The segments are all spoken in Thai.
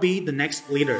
Be the next leader.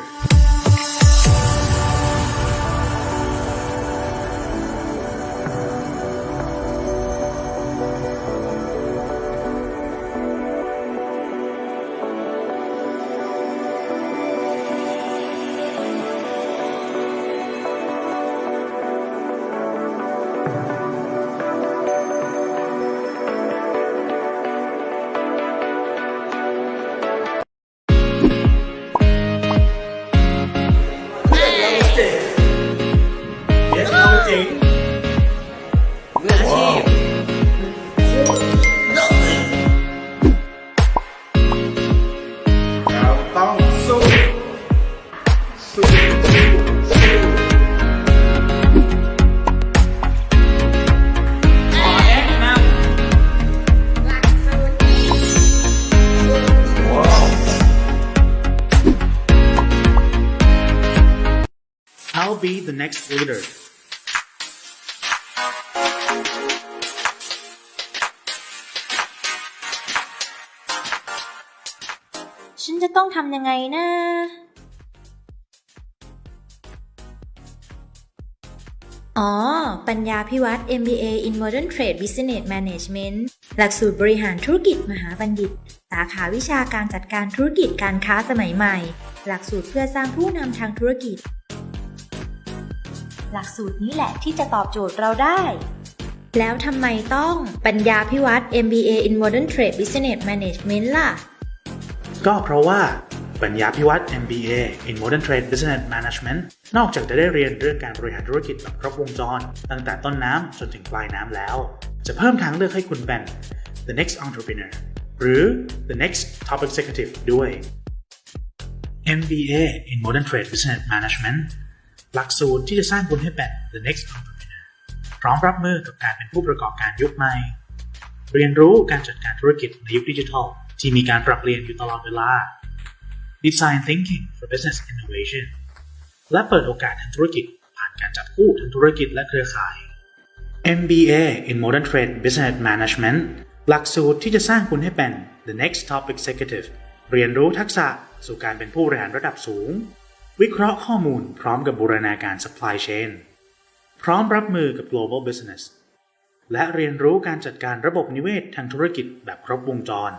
ทำยังไงนะอ๋อ ปัญญาพิวัตร MBA in Modern Trade Business Management หลักสูตรบริหารธุรกิจมหาบัณฑิต สาขาวิชาการจัดการธุรกิจการค้าสมัยใหม่ หลักสูตรเพื่อสร้างผู้นำทางธุรกิจ หลักสูตรนี้แหละที่จะตอบโจทย์เราได้ แล้วทำไมต้องปัญญาพิวัตร MBA in Modern Trade Business Management ล่ะ ก็เพราะว่าปัญญาพิวัตร MBA in Modern Trade Business Management นอกจากจะได้เรียนเรื่องการบริหารธุรกิจแบบครบวงจร ตั้งแต่ต้นน้ำจนถึงปลายน้ำแล้ว จะเพิ่มทางเลือกให้คุณเป็น the next entrepreneur หรือ the next top executive ด้วย MBA in Modern Trade Business Management หลักสูตรที่จะสร้างคุณให้เป็น the next entrepreneur พร้อมรับมือกับการเป็นผู้ประกอบการยุคใหม่ เรียนรู้การจัดการธุรกิจในยุคดิจิทัล ที่มีการปรับเปลี่ยนอยู่ตลอดเวลา Design Thinking for Business Innovation และเปิดโอกาสทางธุรกิจ ผ่านการจับคู่ทางธุรกิจและเครือข่าย MBA in Modern Trade Business Management หลักสูตรที่จะสร้างคุณให้เป็น the next top executive เรียนรู้ทักษะสู่การเป็นผู้บริหารระดับสูง วิเคราะห์ข้อมูลพร้อมกับบูรณาการ supply chain พร้อมรับมือกับ global business และเรียนรู้การจัดการระบบนิเวศทางธุรกิจแบบครบวงจร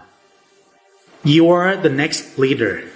You are the next leader.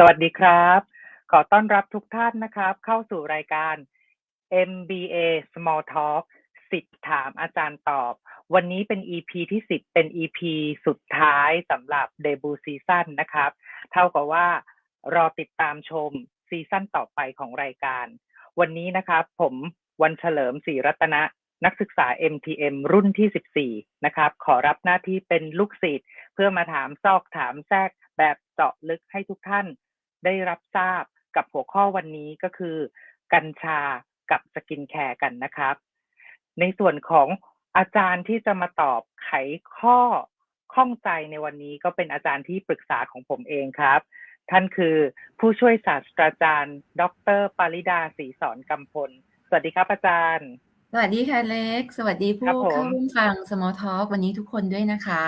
สวัสดีครับ ขอต้อนรับทุกท่านนะครับ เข้าสู่รายการ MBA Small Talk สิทธิ์ถามอาจารย์ตอบ วันนี้เป็น EP ที่10เป็น EP สุดท้ายสำหรับเดบูซีซั่นนะครับ เท่ากับว่ารอติดตามชมซีซั่นต่อไปของรายการ วันนี้นะครับ ผมวันเฉลิมศรีรัตนะนักศึกษา MTM รุ่นที่ 14 นะครับ ขอรับหน้าที่เป็นลูกศิษย์เพื่อมาถามซอกถามแทรกแบบเจาะลึกให้ทุกท่าน ได้รับทราบกับหัวข้อวันนี้ก็คือ กัญชากับสกินแคร์กันนะครับ ในส่วนของอาจารย์ที่จะมาตอบไขข้อข้องใจในวันนี้ก็เป็นอาจารย์ที่ปรึกษาของผมเองครับ ท่านคือผู้ช่วยศาสตราจารย์ ดรปาริดาศรีสอนกำพล สวัสดีครับอาจารย์ สวัสดีค่ะเล็ก สวัสดีครัผู้บผมเข้าร่วมฟัง Small Talk วันนี้ทุกคนด้วยนะคะ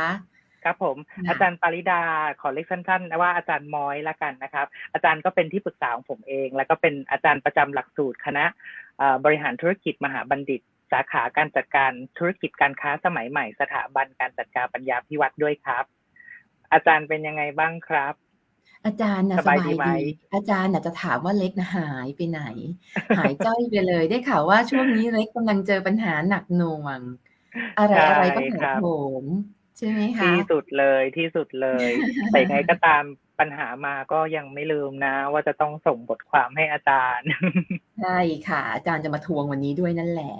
ครับผมค่ะอาจารย์ปาริดาขอเรียกสั้นๆว่าอาจารย์ม้อยละกันนะครับ อาจารย์ก็เป็นที่ปรึกษาของผมเอง แล้วก็เป็นอาจารย์ประจำหลักสูตรคณะเอ่อบริหารธุรกิจมหาบัณฑิต สาขาการจัดการธุรกิจการค้าสมัยใหม่ สถาบันการจัดการปัญญาพิวัตรด้วยครับ อาจารย์เป็นยังไงบ้างครับอาจารย์นะสสบาบายยดีดีไหมอาจารย์น่ะจะถามว่าเล็กนะหายไปไหน หายจ้อยไปเลย ได้ข่าวว่าช่วงนี้เล็กกำลังเจอปัญหาหนักหน่วง อะไรใช่อะไรก็คถารับโถม ใช่ไหมคะที่สุดเลยที่สุดเลยแต่ยังไงก็ตามปัญหามาก็ยังไม่ลืมนะ ว่าจะต้องส่งบทความให้อาจารย์ใช่ค่ะ อาจารย์จะมาทวงวันนี้ด้วยนั่นแหละ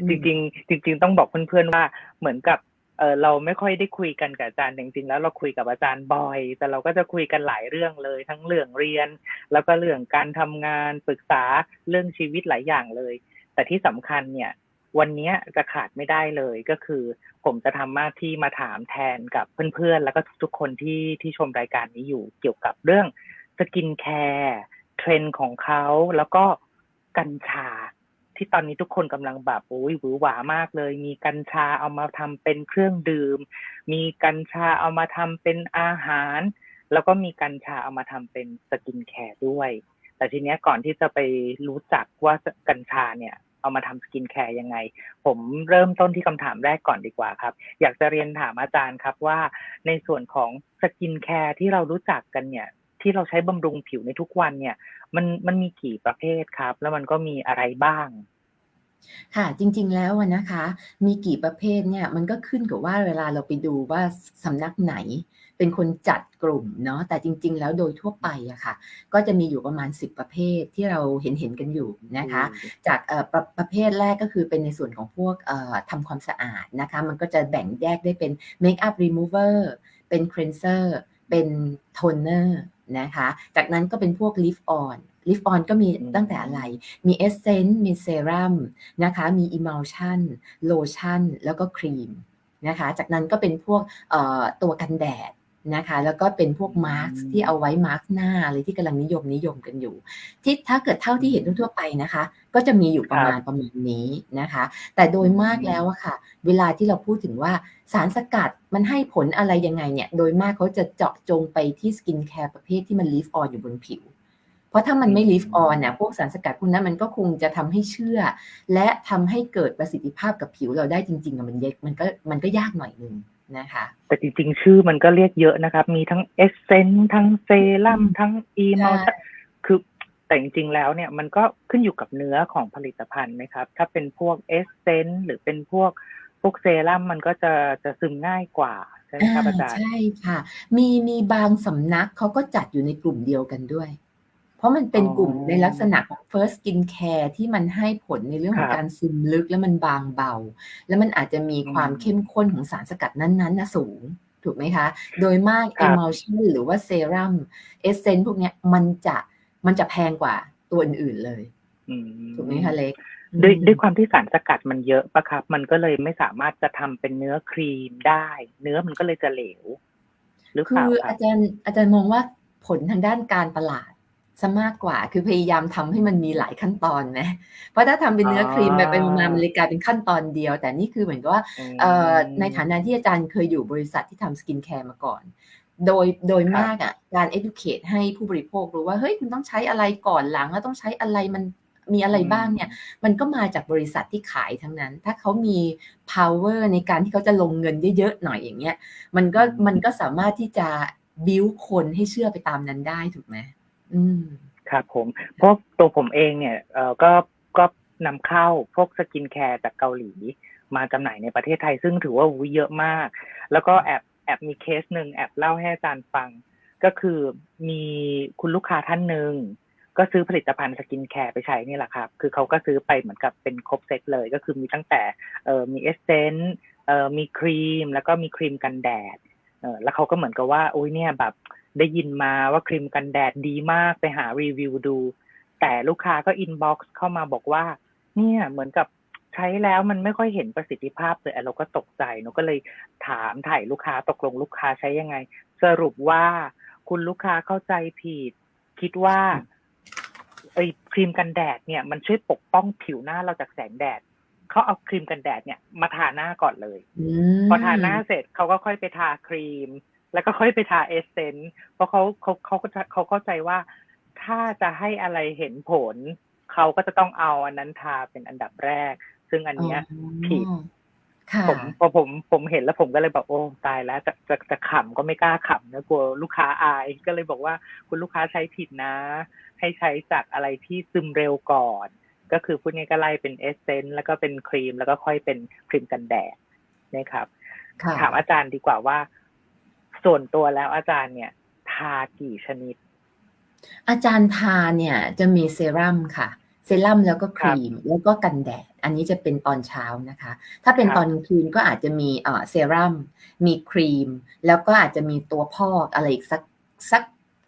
อืมจริงๆ จริง ๆ ต้องบอกเพื่อนๆว่าเหมือนกับเออเราไม่ค่อยได้คุยกันกับอาจารย์จริงๆแล้วเราคุยกับอาจารย์บ่อย แต่เราก็จะคุยกันหลายเรื่องเลย ทั้งเรื่องเรียน แล้วก็เรื่องการทำงานปรึกษาเรื่องชีวิตหลายอย่างเลย แต่ที่สำคัญเนี่ย วันนี้จะขาดไม่ได้เลยก็คือ ผมจะทำหน้าที่มาถามแทนกับเพื่อนๆ แล้วก็ทุกๆคนที่ที่ชมรายการนี้อยู่เกี่ยวกับเรื่องสกินแคร์เทรนด์ของเขาแล้วก็กัญชา ที่ตอนนี้ทุกคนกำลังแบบโอ้ยหวือหวามากเลย มีกัญชาเอามาทำเป็นเครื่องดื่ม มีกัญชาเอามาทำเป็นอาหาร แล้วก็มีกัญชาเอามาทำเป็นสกินแคร์ด้วยแต่ทีเนี้ยก่อนที่จะไปรู้จักว่ากัญชาเนี่ย เอามาทำสกินแคร์ยังไง ผมเริ่มต้นที่คำถามแรกก่อนดีกว่าครับ อยากจะเรียนถามอาจารย์ครับว่า ในส่วนของสกินแคร์ที่เรารู้จักกันเนี่ย ที่เราใช้บำรุงผิวในทุกวันเนี่ย มันมันมีกี่ประเภทครับ แล้วมันก็มีอะไรบ้างค่ะจริงๆแล้วนะคะ มีกี่ประเภทเนี่ยมันก็ขึ้นกับว่าเวลาเราไปดูว่าสำนักไหน เป็นคนจัดกลุ่มเนาะแต่จริง ๆ แล้วโดยทั่วไปอะค่ะ ก็จะมีอยู่ประมาณ 10 ประเภทที่เราเห็นเห็นๆกันอยู่นะคะ จากเอ่อประประเภทแรกก็คือเป็นในส่วนของพวกเอ่อทำความสะอาดนะคะ มันก็จะแบ่งแยกได้เป็น Make up Remover เป็น Cleanser เป็น Toner นะคะ จากนั้นก็เป็นพวก Lift On Lift On ก็มีอืมตั้งแต่อะไร มี Essence มี Serum นะคะ มี Emulsion Lotion แล้วก็ครีมนะคะ จากนั้นก็เป็นพวกเอ่อตัวกันแดด นะคะ แล้วก็เป็นพวกมาร์กอืมที่เอาไว้มาร์กหน้าอะไรที่กำลังนิยมนิยมกันอยู่ ที่ถ้าเกิดเท่าที่เห็นทั่วๆไปนะคะ ก็จะมีอยู่ประมาณประมาณนี้นะคะ แต่โดยมากแล้วอะค่ะ เวลาที่เราพูดถึงว่าสารสกัดมันให้ผลอะไรยังไงเนี่ย โดยมากเขาจะเจาะจงไปที่สกินแคร์ประเภทที่มันลีฟออนอยู่บนผิวเพราะถ้ามันไม่ลีฟออนเนี่ยพวกสารสกัดพวกนั้นมันก็คงจะทำให้เชื่อ และทำให้เกิดประสิทธิภาพกับผิวเราได้จริงๆอะมันเยกมันก็มันก็ยากหน่อยนึง นะคะ แต่จริงๆ ชื่อมันก็เรียกเยอะนะครับ มีทั้งเอเซนทั้งเซรั่มทั้งอีมอลใช่คือแต่จริงๆ แล้วเนี่ยมันก็ขึ้นอยู่กับเนื้อของผลิตภัณฑ์นะครับ ถ้าเป็นพวกเอเซนหรือเป็นพวกพวกเซรั่มมันก็จะจะซึมง่ายกว่าใช่ไหมครับอาจารย์ใช่ค่ะ มีมีบางสำนักเขาก็จัดอยู่ในกลุ่มเดียวกันด้วย เพราะมันเป็นกลุ่มอ๋อในลักษณะของ first skin care ที่มันให้ผลในเรื่องขอคงรับการซึมลึกแล้วมันบางเบา แล้วมันอาจจะมีความอืมเข้มข้นของสารสกัดนั้นๆนะสูงถูกไหมคะ โดยมากครับ emulsion หรือว่าเซรั่ม essence พวกเนี้ยมันจะมันจะแพงกว่าตัวอื่นๆเลยอืมถูกไหมคะเล็กด้วยอืมด้วยความที่สารสกัดมันเยอะปะครับ มันก็เลยไม่สามารถจะทำเป็นเนื้อครีมได้ เนื้อมันก็เลยจะเหลวหรือเปคืล่าอครัอาบจารย์อาจารย์มองว่าผลทางด้านการตลาด ซะมากกว่า คือพยายามทำให้มันมีหลายขั้นตอนนะ เพราะถ้าทำเป็นเนื้อครีมไปไปมาๆมันเลยกลายเป็นขั้นตอนเดียว แต่นี่คือเหมือนกับว่าเอ่อในฐานะที่อาจารย์เคยอยู่บริษัทที่ทำสกินแคร์มาก่อน โดยโดยครับมากอะการ educate ให้ผู้บริโภครู้ว่าเฮ้ยคุณต้องใช้อะไรก่อนหลังแล้วต้องใช้อะไรมันมีอะไรบ้างเนี่ย มันก็มาจากบริษัทที่ขายทั้งนั้น ถ้าเขามี power ในการที่เขาจะลงเงินเยอะๆหน่อยอย่างเงี้ย มันก็อืมมันก็สามารถที่จะบิวคนให้เชื่อไปตามนั้นได้ถูกไหม อืมครับผมพราะตัวผมเองเนี่ยเออก็ก็นำเข้าพวกสกินแคร์จากเกาหลี มาจำหน่ายในประเทศไทย ซึ่งถือว่าอุ๊ยเยอะมาก แล้วก็แอบแอบมีเคสหนึ่งแอบเล่าให้อาจารย์ฟัง ก็คือมีคุณลูกค้าท่านหนึ่งก็ซื้อผลิตภัณฑ์สกินแคร์ไปใช้นี่แหละครับ คือเขาก็ซื้อไปเหมือนกับเป็นครบเซตเลย ก็คือมีตั้งแต่เออมีเอสเซนต์เออมีครีม แล้วก็มีครีมกันแดดเออแล้วเขาก็เหมือนกับว่าโอ้ยเนี่ยแบบ ได้ยินมาว่าครีมกันแดดดีมากไปหารีวิวดู แต่ลูกค้าก็อินบ็อกซ์เข้ามาบอกว่า เนี่ยเหมือนกับใช้แล้วมันไม่ค่อยเห็นประสิทธิภาพเลยอะเราก็ตกใจหนูก็เลยถามถ่ายลูกค้าตกลงลูกค้าใช้ยังไง สรุปว่าคุณลูกค้าเข้าใจผิด คิดว่าไอ้ครีมกันแดดเนี่ยมันช่วยปกป้องผิวหน้าเราจากแสงแดดเขาเอาครีมกันแดดเนี่ยมาทาหน้าก่อนเลยอืมพอทาหน้าเสร็จเขาก็ค่อยไปทาครีม แล้วก็ค่อยไปทาเอสเซนต์เพราะเขาเขาเขาก็จะเขาเข้าใจว่าถ้าจะให้อะไรเห็นผล เขาก็จะต้องเอาอันนั้นทาเป็นอันดับแรก ซึ่งอันเนี้ยผิดค่ะผมพอผมผมเห็นแล้วผมก็เลยบอกโอ้ตายแล้วจะจะจะขำก็ไม่กล้าขำนะกลัวลูกค้าอายก็เลยบอกว่าคุณลูกค้าใช้ผิดนะ ให้ใช้จากอะไรที่ซึมเร็วก่อน ก็คือพูดง่ายๆก็ไล่เป็นเอสเซนต์แล้วก็เป็นครีม แล้วก็ค่อยเป็นครีมกันแดดนะครับค่ะถามอาจารย์ดีกว่าว่า ส่วนตัวแล้วอาจารย์เนี่ย ทากี่ชนิด อาจารย์ทาเนี่ยจะมีเซรั่มค่ะ เซรั่มแล้วก็ครีมแล้วก็กันแดด อันนี้จะเป็นตอนเช้านะคะ ถ้าเป็นครับตอนกลางคืนก็อาจจะมีเอ่อเซรั่มมีครีม แล้วก็อาจจะมีตัวพอกอะไรอีกสักสัก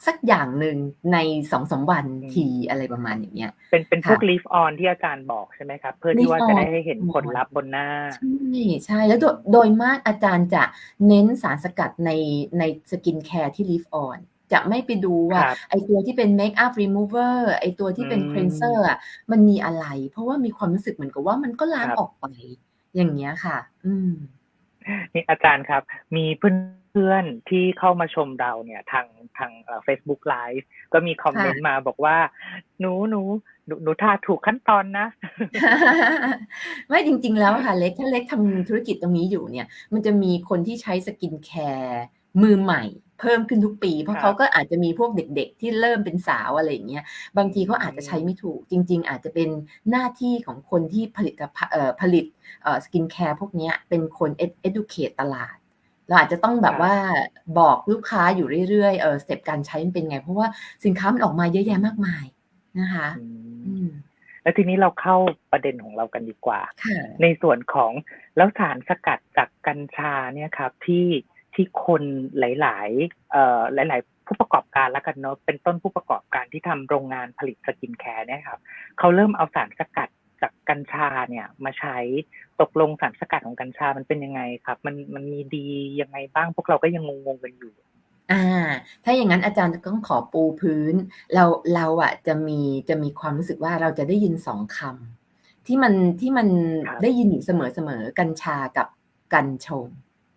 สักอย่างหนึ่งในสองสามวันทีอะไรประมาณอย่างเงี้ย เป็นเป็นพวกค่ะลีฟออนที่อาจารย์บอกใช่ไหมครับ เพื่อที่ Leaf ว่าจะ on ได้เห็นผลลัพธ์บนหน้า ใช่ใช่แล้วโดยโดยมากอาจารย์จะเน้นสารสกัดในในสกินแคร์ที่ลีฟออนจะไม่ไปดูว่าครับไอตัวที่เป็นเมคอัพรีมูเวอร์ไอตัวที่เป็นอืมครีนเซอร์อะมันมีอะไร เพราะว่ามีความรู้สึกเหมือนกับว่ามันก็ล้างครับออกไป อย่างเงี้ยค่ะ อืมนี่อาจารย์ครับ มีเพื่อน ๆที่เข้ามาชมเราเนี่ย ทางทางเฟซบุ๊กไลฟ์ก็มีคอมเมนต์มาบอกว่า หนูหนูหนูหนูทาถูกขั้นตอนนะ ไม่จริง ๆ แล้วค่ะ เล็กถ้าเล็กทำธุรกิจตรงนี้อยู่เนี่ย มันจะมีคนที่ใช้สกินแคร์มือใหม่เพิ่มขึ้นทุกปี เพราะครับเขาก็อาจจะมีพวกเด็ก ๆ ที่เริ่มเป็นสาวอะไรอย่างเงี้ยบางทีเขาอาจจะใช้ไม่ถูก จริง ๆ อาจจะเป็นหน้าที่ของคนที่ผลิตภัณฑ์เอ่อผลิตเอ่อสกินแคร์พวกเนี้ยเป็นคน ed- educate ตลาด เราอาจจะต้องแบบว่าบอกลูกค้าอยู่เรื่อยๆเออสเต็ปการใช้มันเป็นไง เพราะว่าสินค้ามันออกมาเยอะแยะมากมายนะคะอืมอืมแล้วทีนี้เราเข้าประเด็นของเรากันดีกว่าค่ะในส่วนของแล้วสารสกัดจากกัญชาเนี่ยครับที่ที่คนหลาย ๆ เอ่อหลาย ๆ ผู้ประกอบการแล้วกันเนาะเป็นต้นผู้ประกอบการที่ทำโรงงานผลิตสกินแคร์เนี่ยครับเขาเริ่มเอาสารสกัด จากกัญชาเนี่ยมาใช้ตกลงสารสกัดของกัญชามันเป็นยังไงครับ มันมันมีดียังไงบ้างพวกเราก็ยังงงๆกันอยู่อ่า ถ้าอย่างนั้นอาจารย์ต้องขอปูพื้น เราเราอะจะมีจะมีความรู้สึกว่าเราจะได้ยินสองคำที่มันที่มันครับได้ยินอยู่เสมอเสมอกัญชากับกัญชง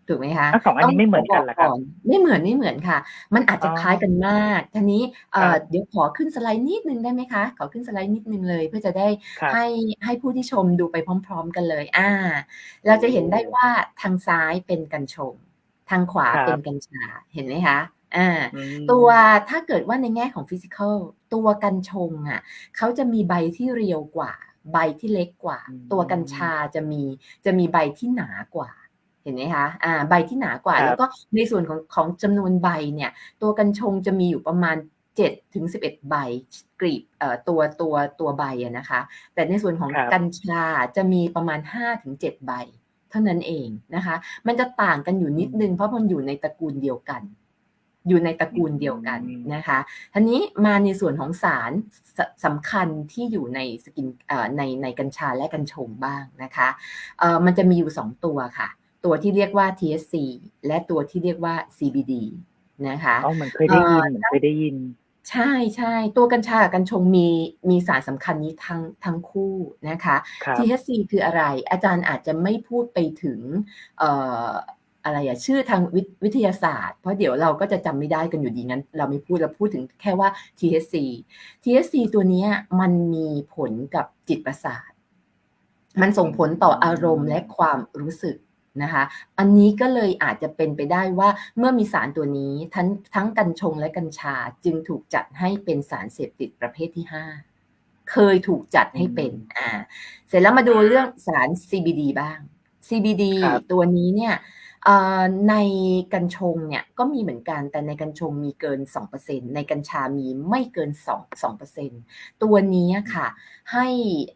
ถูกไหมคะทั้งสองอันนี้ไม่เหมือนกันเหรอครับต้งไม่เหมือนไม่เหมือนค่ะ มันอาจจะอ๋อคล้ายกันมากทีนี้เอ่อครับเดี๋ยวขอขึ้นสไลด์นิดนึงได้ไหมคะ ขอขึ้นสไลด์นิดนึงเลย เพื่อจะได้ครับให้ให้ผู้ที่ชมดูไปพร้อม ๆ กันเลย อ่า เราจะเห็นได้ว่าทางซ้ายเป็นกัญชง ทางขวาครับเป็นกัญชาเห็นไหมคะอ่าอืมตัวถ้าเกิดว่าในแง่ของฟิสิกอลตัวกัญชงอะเขาจะมีใบที่เรียวกว่า ใบที่เล็กกว่าอืมตัวกัญชาจะมีจะมีใบที่หนากว่าเห็นไหมคะอ่าใบที่หนากว่าครับแล้วก็ในส่วนของของจำนวนใบเนี่ย ตัวกัญชงจะมีอยู่ประมาณ7ถึง11 ใบกรีบเอ่อตัวตัวตัวใบอะนะคะ แต่ในส่วนของครับกัญชาจะมีประมาณ5ถึง7ใบ เท่านั้นเองนะคะ มันจะต่างกันอยู่นิดนึงเพราะมันอยู่ในตระกูลเดียวกัน อยู่ในตระกูลเดียวกันอืมนะคะทีนี้มาในส่วนของสารสสำคัญที่อยู่ในสกินเอ่อในในกัญชาและกัญชงบ้างนะคะเอ่อมันจะมีอยู่ 2 ตัวค่ะ ตัวที่เรียกว่า THC และตัวที่เรียกว่า CBD นะคะอ๋อเหมือนเคยได้ยินเหมือนเคยได้ยิน ใช่ใช่ตัวกัญชากับกัญชงมีมีสารสำคัญนี้ทั้งทั้งคู่นะคะครับ THC คืออะไร อาจารย์อาจจะไม่พูดไปถึงเอ่ออะไรอะชื่อทางวิทวิทยาศาสตร์ เพราะเดี๋ยวเราก็จะจำไม่ได้กันอยู่ดีงั้น เราไม่พูดเราพูดถึงแค่ว่า THC THC ตัวเนี้ยมันมีผลกับจิตประสาท มันส่งผลต่ออารมณ์และความรู้สึก นะคะ อันนี้ก็เลยอาจจะเป็นไปได้ว่าเมื่อมีสารตัวนี้ทั้งทั้งกัญชงและกัญชาจึงถูกจัดให้เป็นสารเสพติดประเภทที่ 5 เคยถูกจัดให้เป็นอ่าเสร็จแล้วมาดูเรื่องสาร CBD บ้าง CBD ครับตัวนี้เนี่ยเอ่อในกัญชงเนี่ยก็มีเหมือนกันแต่ในกัญชงมีเกิน 2%ในกัญชามีไม่เกิน 2 2%ตัวนี้ค่ะให้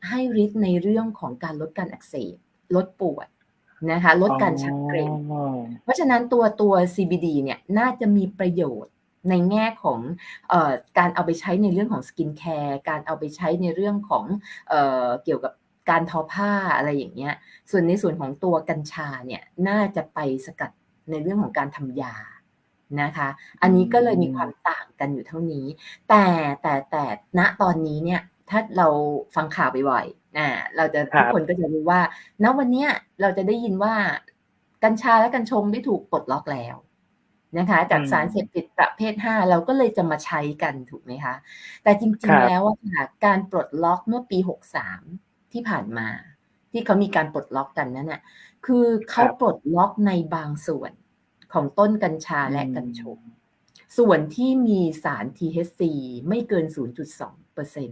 ให้ฤทธิ์ในเรื่องของการลดการอักเสบ ลดปวด นะคะลดการชักเกร็งอ๋อเพราะฉะนั้นตัวตัว CBD เนี่ยน่าจะมีประโยชน์ในแง่ของเออการเอาไปใช้ในเรื่องของสกินแคร์การเอาไปใช้ในเรื่องของเออเกี่ยวกับการทอผ้าอะไรอย่างเงี้ย ส่วนในส่วนของตัวกัญชาเนี่ยน่าจะไปสกัดในเรื่องของการทำยานะคะ อันนี้ก็เลยมีความต่างกันอยู่เท่านี้ แต่แต่แต่ณตอนนี้เนี่ยถ้าเราฟังข่าวบ่อยๆ นะเราจะครับทุกคนก็จะรู้ว่าณวันเนี้ยเราจะได้ยินว่ากัญชาและกัญชงได้ถูกปลดล็อกแล้วนะคะ จากอืมสารเสพติดประเภท 5 เราก็เลยจะมาใช้กันถูกไหมคะ แต่จคริรังบๆแล้วอะค่ะการปลดล็อกเมื่อปี 63 ที่ผ่านมา ที่เขามีการปลดล็อกกันนั่นน่ะคือเขาครับปลดล็อกในบางส่วนของต้นกัญชาและกัญชงส่วนที่มีสาร THC ไม่เกิน 0.2เปอร์เซ็น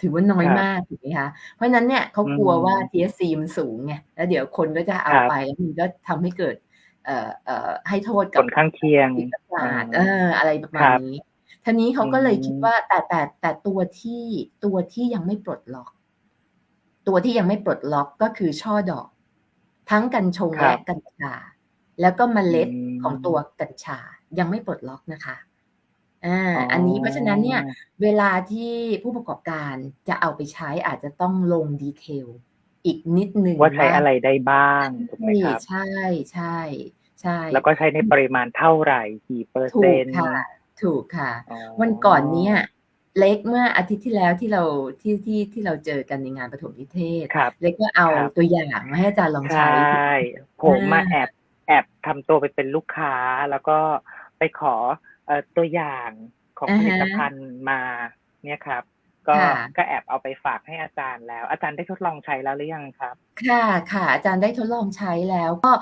ถือว่าน้อยครับมากถูกไหมคะ เพราะฉะนั้นเนี่ยเขากลัวอืมว่า THC มันสูงไงแล้วเดี๋ยวคนก็จะเอาครับไปแล้วมันก็ทำให้เกิด เอ่อเอ่อให้โทษผกับลข้างเคียงจิตประสาทอ่าเอออะไรประมาคณรับนี้ทีนี้เขาก็เลยอืมคิดว่าแต่แต่แต่ตัวที่ตัวที่ยังไม่ปลดล็อก ตัวที่ยังไม่ปลดล็อกก็คือช่อดอก ทั้งกัญชงและกัญชา แล้วก็เมล็ดของตัวกัญชายังไม่ปลดล็อกนะคะ อ่าอันนี้เพราะฉะนั้นเนี่ยเวลาที่ผู้ประกอบการจะเอาไปใช้อาจจะต้องลงดีเทลอีกนิดนึงว่าใช้อะไรได้บ้างถูกไหมครับใช่ใช่ใช่ แล้วก็ใช้ในปริมาณเท่าไหร่กี่เปอร์ถูเซ็กนต์ค่ะ ถูกค่ะ อ๋อวันก่อนเนี่ย เล็กเมื่ออาทิตย์ที่แล้วที่เราที่ที่ที่เราเจอกันในงานปฐมนิเทศ ครับ เล็กก็เอาครับ ตัวอย่างมาให้อาจารย์ลองใชใช้่ผมมาอ่าแอบแอบทำตัวไปเป็นลูกค้า แล้วก็ไปขอเอ่อ ตัวอย่างของผลิตภัณฑ์มาเนี่ยครับ ก็ก็แอบเอาไปฝากให้อาจารย์แล้ว อาจารย์ได้ทดลองใช้แล้วหรือยังครับ ค่ะค่ะอาจารย์ได้ทดลองใช้แล้วก็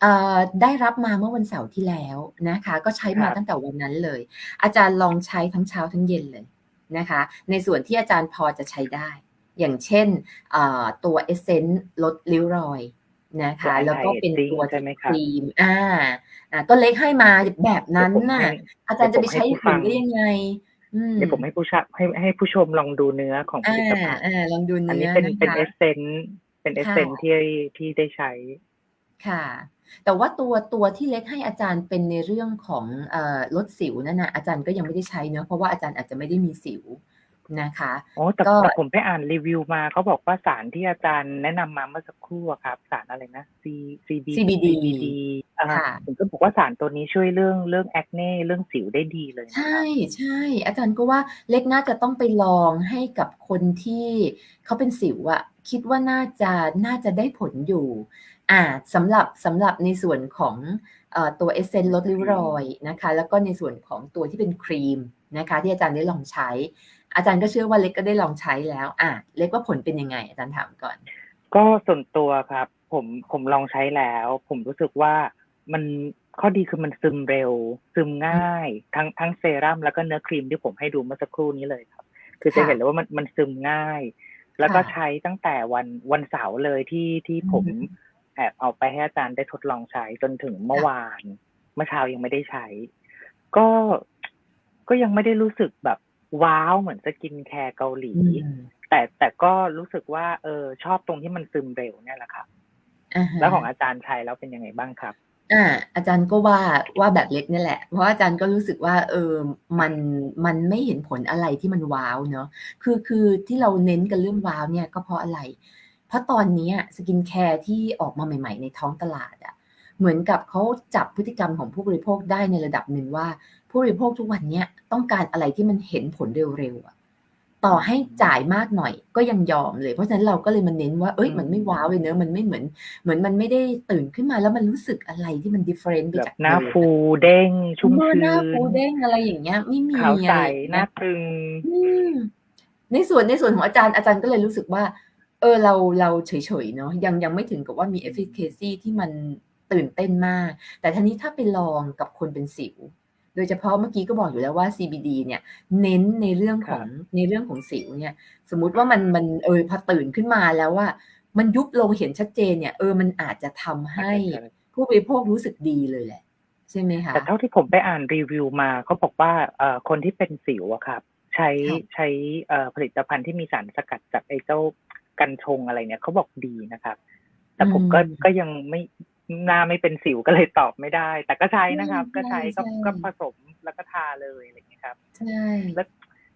เอ่อได้รับมาเมื่อวันเสาร์ที่แล้วนะคะ ก็ใช้มาครับตั้งแต่วันนั้นเลย อาจารย์ลองใช้ทั้งเช้าทั้งเย็นเลยนะคะ ในส่วนที่อาจารย์พอจะใช้ได้ อย่างเช่นเอ่อตัวเอเซนต์ลดริ้วรอย นะคะ แล้วก็เป็นตัวใช่ไหมคครับรีมอ่าอ่าก็เล็กให้มาแบบนั้นน่ะ อาจารย์จะไปใช้อย่างอื่นได้ยังไงอืมเดี๋ยวผมให้ผู้ชมให้ให้ผู้ชมลองดูเนื้อของผอ่าลิตภัณฑ์อ่าลองดูอันเนื้นี้อเป็นนะคะเป็นเอเซนเป็นเอเซนค่ะที่ที่ได้ใช้ ค่ะ แต่ว่าตัวตัวที่เล็กให้อาจารย์เป็นในเรื่องของเอ่อลดสิวนั่นนะอาจารย์ก็ยังไม่ได้ใช้เนอะเพราะว่าอาจารย์อาจจะไม่ได้มีสิว นะคะโอ้แต่ก็แต่ผมไปอ่านรีวิวมาเขาบอกว่าสารที่อาจารย์แนะนำมาเมื่อสักครู่อะครับ สารอะไรนะ C CB CBD CBD อ่าค่ะผมก็บอกว่าสารตัวนี้ช่วยเรื่องเรื่องแอคเน่เรื่องสิวได้ดีเลยนะคใช่รับใช่อาจารย์ก็ว่าเล็กน่าจะต้องไปลองให้กับคนที่เขาเป็นสิวอะคิดว่าน่าจะน่าจะได้ผลอยู่ อ่าสำหรับสำหรับในส่วนของเอ่อตัวเอเซนลดริ้วรอยนะคะ แล้วก็ในส่วนของตัวที่เป็นครีมนะคะ ที่อาจารย์ได้ลองใช้ อาจารย์ก็เชื่อว่าเล็กก็ได้ลองใช้แล้ว อะเล็กว่าผลเป็นยังไง อาจารย์ถามก่อน ก็ส่วนตัวครับ ผมผมลองใช้แล้ว ผมรู้สึกว่ามันข้อดีคือมันซึมเร็ว ซึมง่าย ทั้งทั้งเซรั่มแล้วก็เนื้อครีมที่ผมให้ดูเมื่อสักครู่นี้เลยครับ คือจะค่ะเห็นเลยว่ามันมันซึมง่าย แล้วก็ค่ะใช้ตั้งแต่วันวันเสาร์เลยที่ที่ผมอือฮึแอบเอาไปให้อาจารย์ได้ทดลองใช้จนถึงเมื่อวาน เมื่อเช้ายังไม่ได้ใช้ ก็ก็ยังไม่ได้รู้สึกแบบ ว้าวเหมือนสกินแคร์เกาหลีอืมแต่แต่ก็รู้สึกว่า เออ ชอบตรงที่มันซึมเร็วเนี่ยแหละครับอ่าฮะแล้วของอาจารย์ใช้แล้วเป็นยังไงบ้างครับอ่าอาจารย์ก็ว่าว่าแบบเล็กนี่แหละ เพราะอาจารย์ก็รู้สึกว่าเออมันมันไม่เห็นผลอะไรที่มันว้าวเนอะคือคือที่เราเน้นกันเรื่องว้าวเนี่ยก็เพราะอะไร เพราะตอนเนี้สกินแคร์ที่ออกมาใหม่ ๆ ในท้องตลาดอะ เหมือนกับเขาจับพฤติกรรมของผู้บริโภคได้ในระดับหนึ่งว่า ผู้บริโภคทุกวันเนี้ยต้องการอะไรที่มันเห็นผลเร็วๆอะต่อให้จ่ายมากหน่อยก็ยังยอมเลย เพราะฉะนั้นเราก็เลยมาเน้นว่าเอ้ยมันไม่ว้าวเลยเนอะมันไม่เหมือน เหมือนมันไม่ได้ตื่นขึ้นมาแล้วมันรู้สึกอะไรที่มันดิเฟรนต์ไปแบบจากหน้าเดิมฟูเด้งชุ่มเออชื้หน้าฟูเด้งอะไรอย่างเงี้ยไม่มีขาวใสอะไรอย่างหเงี้น้ายตึงอืมในส่วนในส่วนของอาจารย์อาจารย์ก็เลยรู้สึกว่า เออเราเราเฉยๆเนาะยังยังไม่ถึงกับว่ามี efficacy ที่มัน ตื่นเต้นมาก แต่ทีนี้ถ้าไปลองกับคนเป็นสิว โดยเฉพาะเมื่อกี้ก็บอกอยู่แล้วว่า CBD เนี่ย เน้นในเรื่องของในเรื่องของสิวเนี่ย สมมุติว่ามันมันเออพอตื่นขึ้นมาแล้วว่า มันยุบลงเห็นชัดเจนเนี่ยเออมันอาจจะทำให้ผู้บริโภครู้สึกดีเลยแหละ ใช่ไหมคะแต่เท่าที่ผมไปอ่านรีวิวมาเขาบอกว่าเอ่อคนที่เป็นสิวอะครับ ใช้ค่ะใช้เอ่อผลิตภัณฑ์ที่มีสารสกัดจากไอ้เจ้ากันชงอะไรเนี่ยเขาบอกดีนะครับ แต่ผมก็ก็ยังไม่ หน้าไม่เป็นสิวก็เลยตอบไม่ได้ แต่ก็ใช้นะครับ ก็ใช้ก็ก็ผสมแล้วก็ทาเลยอะไรอย่างเงี้ยครับใช่แล้ว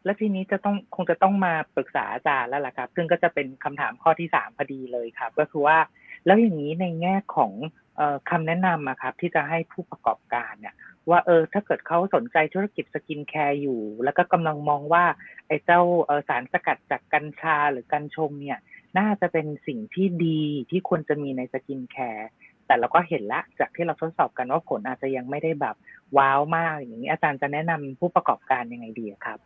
แล้วทีนี้จะต้องคงจะต้องมาปรึกษาอาจารย์แล้วล่ะครับ ซึ่งก็จะเป็นคำถามข้อที่สามพอดีเลยครับ ก็คือว่าแล้วอย่างนี้ในแง่ของเอ่อคำแนะนำอะครับ ที่จะให้ผู้ประกอบการเนี่ยว่าเออถ้าเกิดเขาสนใจธุรกิจสกินแคร์อยู่ แล้วก็กำลังมองว่า ไอ้เจ้าเออสารสกัดจากกัญชาหรือกัญชงเนี่ย น่าจะเป็นสิ่งที่ดีที่ควรจะมีในสกินแคร์ แต่เราก็เห็นละจากที่เราทดสอบกันว่าผลอาจจะยังไม่ได้แบบว้าวมากอย่างนี้อาจารย์จะแนะนำผู้ประกอบการยังไงดีครับ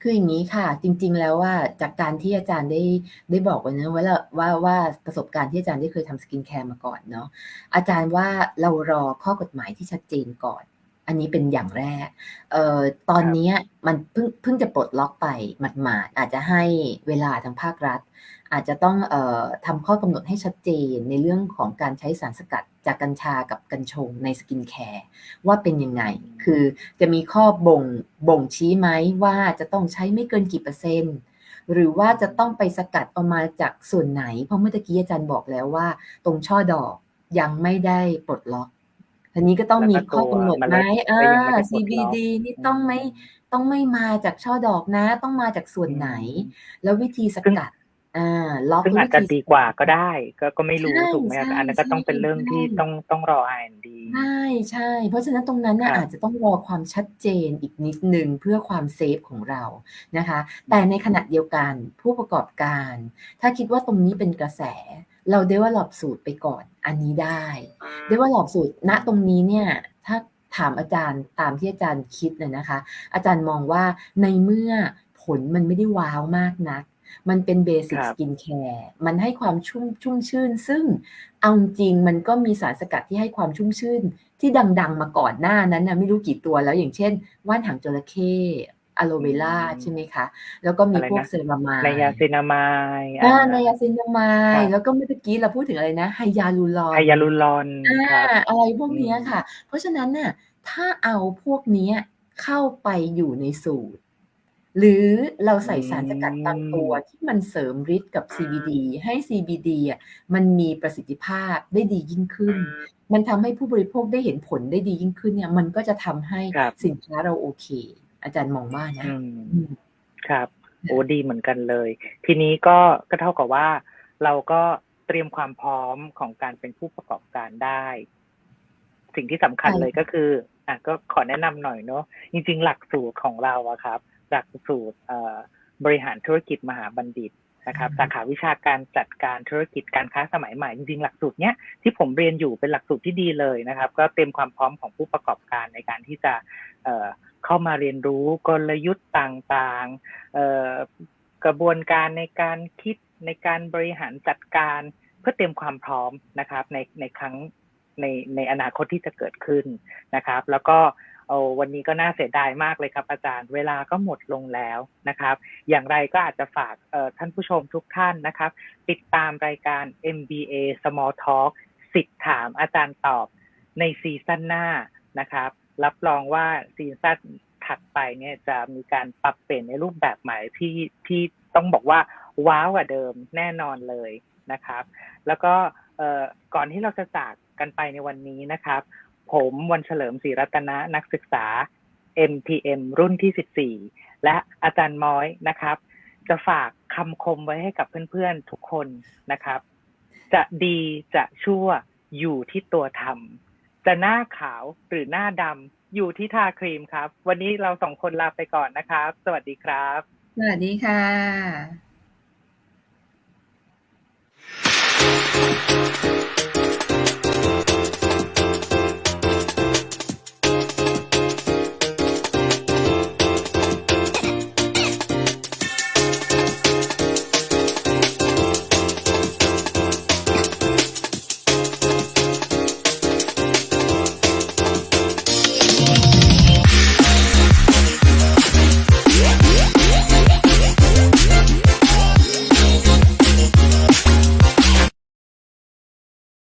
คืออย่างนี้ค่ะ จริง ๆ แล้วว่าจากการที่อาจารย์ได้ได้บอกไว้นะว่าว่าว่าประสบการณ์ที่อาจารย์ได้เคยทำสกินแคร์มาก่อนเนาะอาจารย์ว่าเรารอข้อกฎหมายที่ชัดเจนก่อน อันนี้เป็นอย่างแรกเอ่อตอนนี้มันเพิ่งเพิ่งจะปลดล็อกไปหมาดๆอาจจะให้เวลาทางภาครัฐ อาจจะต้องเอ่อทำข้อกำหนดให้ชัดเจนในเรื่องของการใช้สารสกัดจากกัญชากับกัญชงในสกินแคร์ว่าเป็นยังไง คือจะมีข้อบ่งบ่งชี้ไหมว่าจะต้องใช้ไม่เกินกี่เปอร์เซ็นต์ หรือว่าจะต้องไปสกัดเอามาจากส่วนไหน เพราะเมื่อตะกี้อาจารย์บอกแล้วว่า ตรงช่อดอกยังไม่ได้ปลดล็อกทีนี้ก็ต้องมีข้อกำหนดไหมเอก็ยังอไม่ได้ปลดล็อก CBD นี่ต้องไม่ต้องไม่มาจากช่อดอกนะ ต้องมาจากส่วนไหน แล้ววิธีสกัด อ่าล็อกซึ่งอาจวิจะธีดีกว่าก็ได้ ก็ก็ไม่รู้ใช่ถูกไหมใช่อันนั้นก็ต้องเป็นเรื่องที่ใช่ต้องต้องรอ R&D ใช่ใช่ เพราะฉะนั้นตรงนั้นน่ะครับอาจจะต้องรอความชัดเจนอีกนิดนึงเพื่อความเซฟของเรานะคะ แต่ในขณะเดียวกันผู้ประกอบการ ถ้าคิดว่าตรงนี้เป็นกระแส เราได้ว่าหลอบสูตรไปก่อนอันนี้ได้ได้ว่าหลอบสูตรณตรงนี้เนี่ยถ้าถามอาจารย์ตามที่อาจารย์คิดเลยนะคะ อาจารย์มองว่าในเมื่อผลมันไม่ได้ว้าวมากนัก มันเป็นเบสิกครัสบกินแคร์มันให้ความชุ่มชุ่มชื่น ซึ่งเอาจริงๆมันก็มีสารสกัดที่ให้ความชุ่มชื่น ที่ดัง ๆ มาก่อนหน้านั้นนะไม่รู้กี่ตัวแล้วอย่างเช่น ว่านหางจระเข้อะโลเวล่าใช่ไหมคะ แล้วก็มีอะไรนะพวกเซรามายในยาซินามายอ่าไนยาซินามายครับแล้วก็เมื่อกี้เราพูดถึงอะไรนะไฮยาลูรอนไฮยาลูรอนอ่าครับอะไรพวกเนี้ยอืมค่ะ เพราะฉะนั้นน่ะถ้าเอาพวกเนี้ยเข้าไปอยู่ในสูตร หรือเราใส่สารสกัดบางตัวที่มันเสริมฤทธิ์กับ CBD ให้ CBD อะมันมีประสิทธิภาพได้ดียิ่งขึ้น มันทำให้ผู้บริโภคได้เห็นผลได้ดียิ่งขึ้นเนี่ย มันก็จะทำให้ครับสินค้าเราโอเค อาจารย์มองว่านะอืมอืมครับโอ้ดีเหมือนกันเลย ทีนี้ก็ก็เท่ากับว่า เราก็เตรียมความพร้อมของการเป็นผู้ประกอบการได้ สิ่งที่สำคัญใช่เลยก็คืออะก็ขอแนะนำหน่อยเนาะจริง ๆ หลักสูตรของเราอะครับ หลักสูตรเอ่อบริหารธุรกิจมหาบัณฑิตนะครับสาขาวิชาการจัดการธุรกิจการค้าสมัยใหม่จริงๆหลักสูตรเนี้ยที่ผมเรียนอยู่เป็นหลักสูตรที่ดีเลยนะครับ ก็เตรียมความพร้อมของผู้ประกอบการในการที่จะเอ่อเข้ามาเรียนรู้กลยุทธ์ต่างๆเอ่อกระบวนการในการคิดในการบริหารจัดการเพื่อเตรียมความพร้อมนะครับในในครั้งในในอนาคตที่จะเกิดขึ้นนะครับ แล้วก็ เอาวันนี้ก็น่าเสียดายมากเลยครับ อาจารย์ เวลาก็หมดลงแล้วนะครับ อย่างไรก็อาจจะฝากท่านผู้ชมทุกท่านนะครับ ติดตามรายการ MBA Small Talk สิทธิ์ถามอาจารย์ตอบในซีซั่นหน้านะครับ รับรองว่าซีซั่นถัดไปเนี่ยจะมีการปรับเปลี่ยนในรูปแบบใหม่ที่ที่ต้องบอกว่าว้าวกว่าเดิมแน่นอนเลยนะครับ แล้วก็ก่อนที่เราจะจากกันไปในวันนี้นะครับ ผมวันเฉลิมศรีรัตนะนักศึกษา MTM รุ่นที่ 14 และอาจารย์ม้อยนะครับ จะฝากคำคมไว้ให้กับเพื่อนๆทุกคนนะครับ จะดีจะชั่วอยู่ที่ตัวทำจะหน้าขาวหรือหน้าดำอยู่ที่ทาครีมครับ วันนี้เราสองคนลาไปก่อนนะครับ สวัสดีครับ สวัสดีค่ะเ